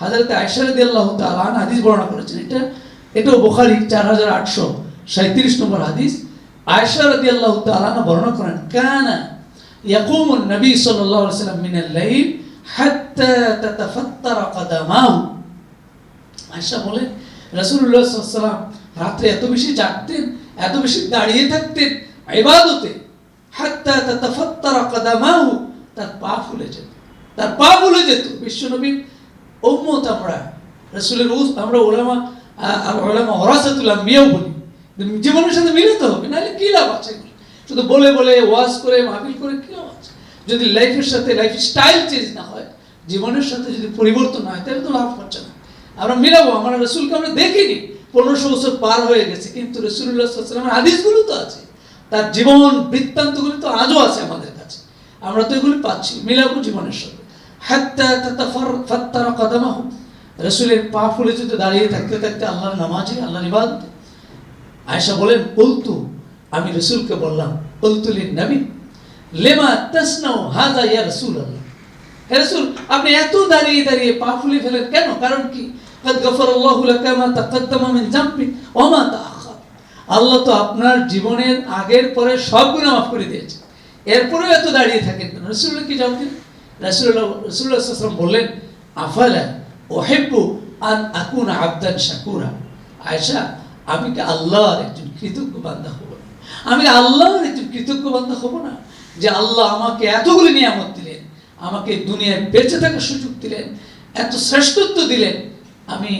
হাজরত আয়সা রাদি আল্লাহ তালান হাদিস বর্ণনা করেছেন এটা এটাও বোখারি চার হাজার আটশো সাঁত্রিশ নম্বর হাদিস আয়সা রাদি আল্লাহ তালান বর্ণনা করেন কানা يقوم النبي صلى الله عليه وسلم من الليل حتى تتفتر قدماه আয়সা বলেন রাসূলুল্লাহ সাল্লাল্লাহু আলাইহি ওয়াসাল্লাম রাত্রে এত বেশি জাগতেন এত বেশি দাঁড়িয়ে থাকতেন ইবাদতে হাত্তা তাতাফাত্তারা কাদামাহু তার পা ফুলে যেত তার পা ফুলে যেত বিশ্বনবীর উম্মত আমরা। রাসূলের আমরা ওলামা ওলামা ওরাসাতুল আম্বিয়াও বলি। জীবনের সাথে মিলিত হবে, নাহলে কি লাভ আছে? শুধু বলে বলে, ওয়াজ করে, মাহফিল করে কি লাভ আছে? যদি লাইফের সাথে লাইফ স্টাইল চেঞ্জ না হয়, জীবনের সাথে যদি পরিবর্তন হয়, তাহলে তো লাভ হচ্ছে না। আমরা মিলাবো, আমরা রসুলকে আমরা দেখিনি। পনেরোশো বছর পার হয়ে গেছে, কিন্তু রসুল্লাহ সাল্লামের হাদিসগুলো তো আছে। তার জীবন বৃত্তান্তগুলো তো আজও আছে আমাদের কাছে। আমরা তো এগুলি পাচ্ছি, মিলাবো জীবনের সাথে। হাত্তা তাতাফার ফাত্তারা কাদামাহু রসুলের পা ফুলে যদি দাঁড়িয়ে থাকতে থাকতে আল্লাহর নামাজে আল্লাহর ইবাদতে আয়েশা বলেন বলতু আমি রসুলকে বললাম বলতুলিন নবী লেমা তাসনাও হাজা ইয়া রাসূলুল্লাহ হে রাসূল আপনি এত দাঁড়িয়ে দাঁড়িয়ে পা ফুলে ফেলেন কেন কারণ কি قد غفر الله لك ما تقدم من ذنبك وما تأخر আল্লাহ তো আপনার জীবনের আগের পরে সব গুনাহ মাফ করে দিয়েছে এরপরেও এত দাঁড়িয়ে থাকেন কেন রাসূলুল্লাহ কি জবাব দিলেন বললেন, আফালা ওহিব্বু আন আকুনা আবদান শাকুরা? আয়েশা, আমি কি আল্লাহর একজন কৃতজ্ঞ বান্দা হব? আমি আল্লাহর একজন কৃতজ্ঞ বান্দা হব না? যে আল্লাহ আমাকে এতগুলি নিয়ামত দিলেন, আমাকে দুনিয়ায় বেঁচে থাকার সুযোগ দিলেন, এত শ্রেষ্ঠত্ব দিলেন। আমি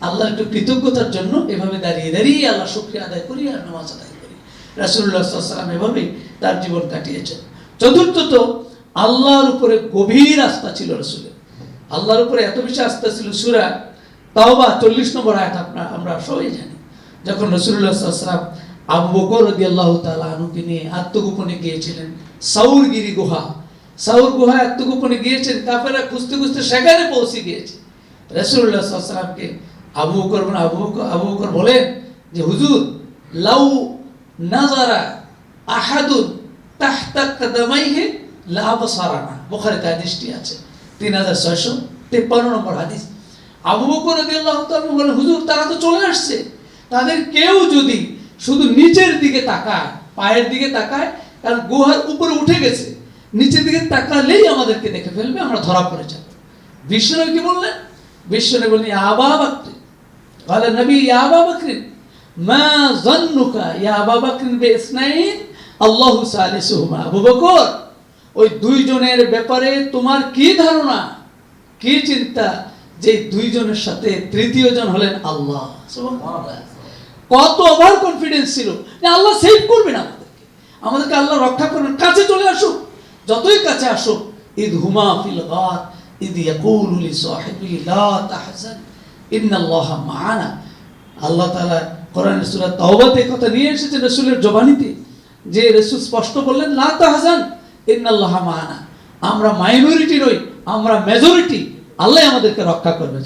আল্লাহর একটু কৃতজ্ঞতার জন্য এভাবে দাঁড়িয়ে দাঁড়িয়ে আল্লাহ শুক্রিয়া আদায় করি আর নামাজ আদায় করি। রাসুল্লাহ সাল্লাম এভাবেই তার জীবন কাটিয়েছেন। চতুর্থত আল্লাহর উপরে গভীর আস্থা ছিল রসুলের। আল্লাহর উপরে এত বেশি আস্থা ছিল সুরা তাওবা, চল্লিশ নম্বর আয়াত আপনার আমরা সবাই জানি। যখন রসুল্লাহ সাল্লাম আবু বকর রদি আল্লাহ তালুকে নিয়ে আত্মগোপনে গিয়েছিলেন, সাউরগিরি গুহা। সাউর গুহায় আত্মগোপনে গিয়েছেন কাফেরা খুঁজতে খুঁজতে সেখানে পৌঁছে গিয়েছে। রসুল্লাহ সাল্লামকে আবু বকর আবু বকর আবু বকর বলেন যে, হুজুর, লাউ নাজারা আহাদুন তাহতা কাদামাইহে লাভ সারানা বোখারে তাই দৃষ্টি আছে। তিন হাজার ছয়শো তেপ্পান্ন নম্বর হাদিস। আবু বকর বলে হুজুর, তারা তো চলে আসছে। তাদের কেউ যদি শুধু নিচের দিকে তাকায়, পায়ের দিকে তাকায় কারণ গুহার উপরে উঠে গেছে, নিচের দিকে তাকালেই আমাদেরকে দেখে ফেলবে, আমরা ধরা পড়ে যাব। বিশ্বনবী কি বললেন? বিশ্বনবী বললেন আবা বাকরি। বলে, নবী আবা বাকরিন মা জন্নুকা, ইয়া আবা বাকরিন বে ইসনাইন, আল্লাহু সালিসুহুমা। আবু বকর ওই দুইজনের ব্যাপারে তোমার কি ধারণা? কি চিন্তা? যে দুইজনের সাথে তৃতীয় জন হলেন আল্লাহ। কত ওভার কনফিডেন্স ছিল যে আল্লাহ সেভ করবেন আমাদেরকে। আমাদেরকে আল্লাহ রক্ষা করবেন। কাছে চলে আসুক। যতই কাছে আসুক ঈদ হুমা ফিল গার ঈদ ইয়াকুলু লি সাহিবি লা তাহজান। ইন্নাল্লাহা মাআনা আল্লাহ তাআলা কোরআনের সূরা তাওবাতে কথা নিয়ে এসেছে রাসূলের জবানিতে। যে রাসূল স্পষ্ট বললেন, লা তাহজান। ইন্নাল্লাহা মাআনা। আমরা মাইনরিটি নই, আমরা মেজরিটি আল্লাহ আমাদেরকে রক্ষা করবেন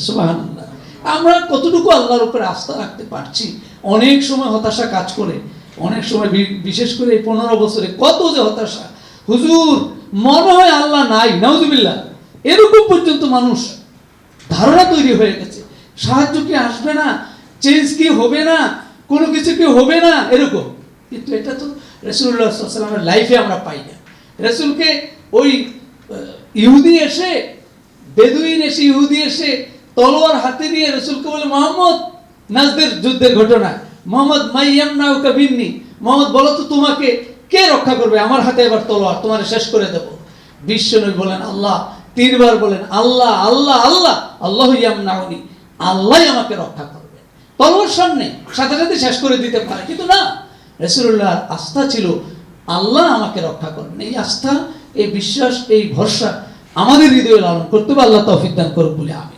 আমরা কতটুকু আল্লাহর উপরে আস্থা রাখতে পারছি? অনেক সময় হতাশা কাজ করে। অনেক সময় বিশেষ করে এই পনেরো বছরে কত যে হতাশা। হুজুর, মনে হয় আল্লাহ নাই, নাউজুবিল্লাহ। এরকম পর্যন্ত মানুষ ধারণা তৈরি হয়ে গেছে। সাহায্য কি আসবে না? চেঞ্জ কি হবে না? কোনো কিছু কি হবে না? এরকম। কিন্তু এটা তো রসুল্লাহ সাল্লামের লাইফে আমরা পাই না। রসুলকে ওই ইহুদি এসে, বেদুইন এসে, ইহুদি এসে তলোয়ার হাতে নিয়ে রসুলকে বলে, মোহাম্মদ, নাজদের যুদ্ধের ঘটনা। মোহাম্মদ মাইয়াম নাও কাবিননি মোহাম্মদ, বলো তো তোমাকে কে রক্ষা করবে? আমার হাতে এবার তলোয়ার, তোমার শেষ করে দেব। বিশ্বনবী বলেন, আল্লাহ। তিনবার বলেন, আল্লাহ আল্লাহ আল্লাহ আল্লাহ ইয়াম নাউনি আল্লাহ আমাকে রক্ষা করবে। তলোয়ার সামনে সাথে সাথে শেষ করে দিতে পারে, কিন্তু না। রসুল্লাহ আস্থা ছিল আল্লাহ আমাকে রক্ষা করবেন এই আস্থা, এই বিশ্বাস, এই ভরসা আমাদের হৃদয়ে লালন করতে হবে। আল্লাহ তৌফিক করুক বলে আমি